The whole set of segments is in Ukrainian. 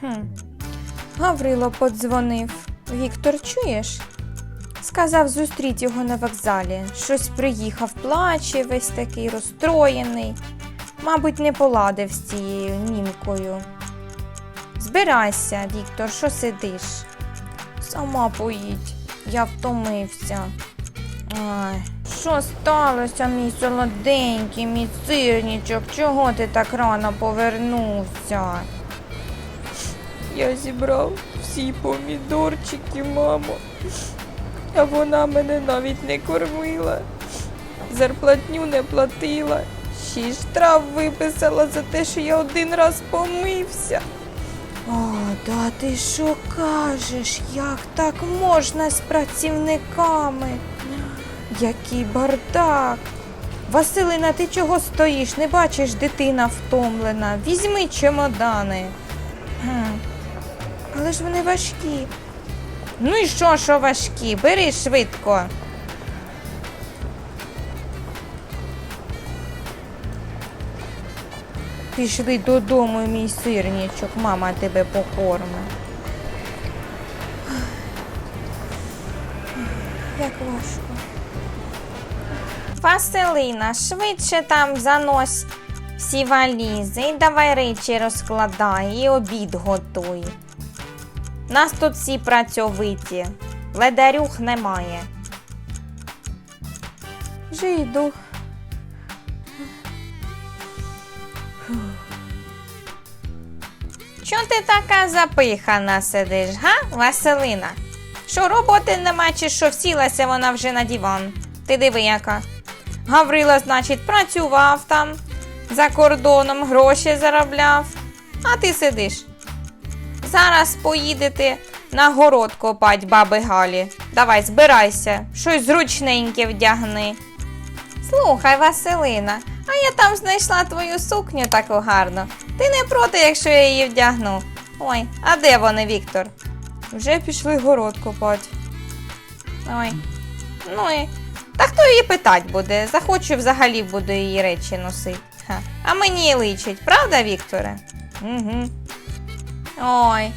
Хм. Гаврило подзвонив. Віктор, чуєш? Сказав, зустріть його на вокзалі. Щось приїхав, плаче, весь такий розстроєний. Мабуть, не поладив з цією німкою. Збирайся, Віктор, що сидиш? Сама поїдь, я втомився. Ай, що сталося, мій солоденький, мій сирнічок? Чого ти так рано повернувся? Я зібрав всі помідорчики, мамо. А вона мене навіть не кормила. Зарплатню не платила. Ще й штраф виписала за те, що я один раз помився. О, да ти що кажеш? Як так можна з працівниками? Який бардак. Василина, ти чого стоїш? Не бачиш, дитина втомлена. Візьми чемодани. Але ж вони важкі. Ну і що, що важкі? Бери швидко. Пішли додому, мій сирнічок, мама тебе покорме. Як важко. Василина, швидше там занось всі валізи і давай речі розкладай і обід готуй. Нас тут всі працьовиті, ледарюх немає. Йду. Чого ти така запихана сидиш, га, Василина? Що роботи нема, чи що всілася вона вже на диван? Ти диви яка. Гаврила, значить, працював там, за кордоном гроші заробляв, а ти сидиш. Зараз поїдете на город копать баби Галі. Давай, збирайся, щось зручненьке вдягни. Слухай, Василина, а я там знайшла твою сукню таку гарну. Ти не проти, якщо я її вдягну. Ой, а де вони, Віктор? Вже пішли город копати. Ой. Ну і. Та хто її питать буде? Захочу взагалі буду її речі носити. Ха. А мені личить, правда, Вікторе? Угу. Ой.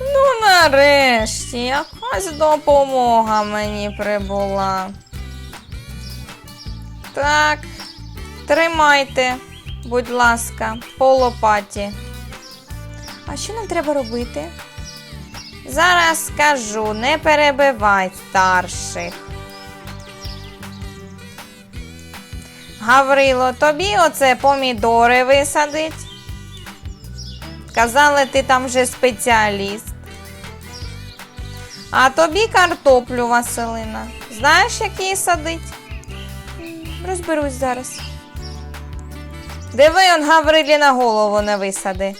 Ну нарешті, якась допомога мені прибула. Так, тримайте, будь ласка, по лопаті. А що нам треба робити? Зараз скажу, не перебивай старших. Гаврило, тобі оце помідори висадить. Казали, ти там вже спеціаліст. А тобі картоплю, Василина. Знаєш, як її садить? Розберусь зараз. Диви, он Гаврилі на голову не висади.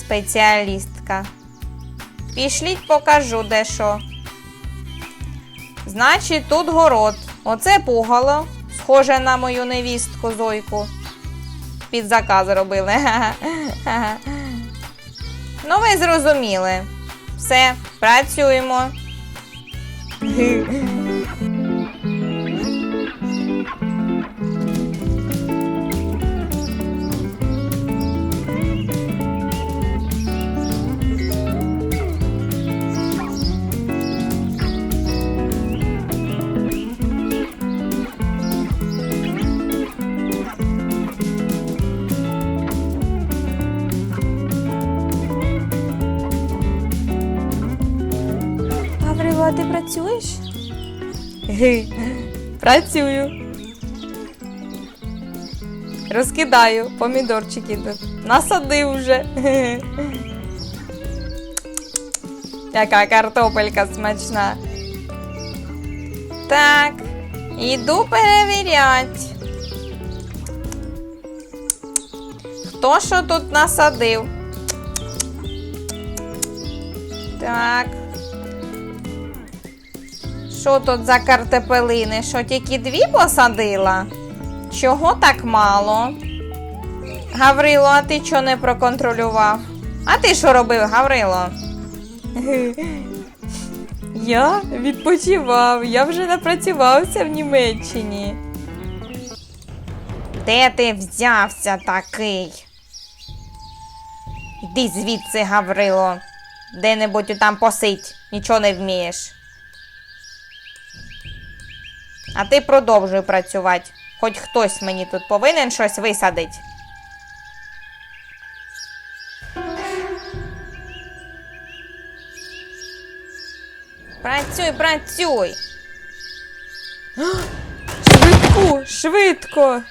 Спеціалістка. Пішліть, покажу дещо. Значить, тут город. Оце пугало, схоже на мою невістку Зойку. Під заказ робили. Ну, ви зрозуміли. Все, працюємо. Гаврило, а ти працюєш? Ги. Працюю. Розкидаю помідорчики. Насадив вже. Яка картопелька смачна. Так, іду перевіряти. Хто що тут насадив? Так. Що тут за картопелини? Що тільки дві посадила? Чого так мало? Гаврило, а ти чого не проконтролював? А ти що робив, Гаврило? Я відпочивав, я вже напрацювався в Німеччині. Де ти взявся такий? Йди звідси, Гаврило. Де-небудь там посидь, нічого не вмієш. А ти продовжуй працювати. Хоч хтось мені тут повинен щось висадить. Працюй, працюй. Швидко, швидко.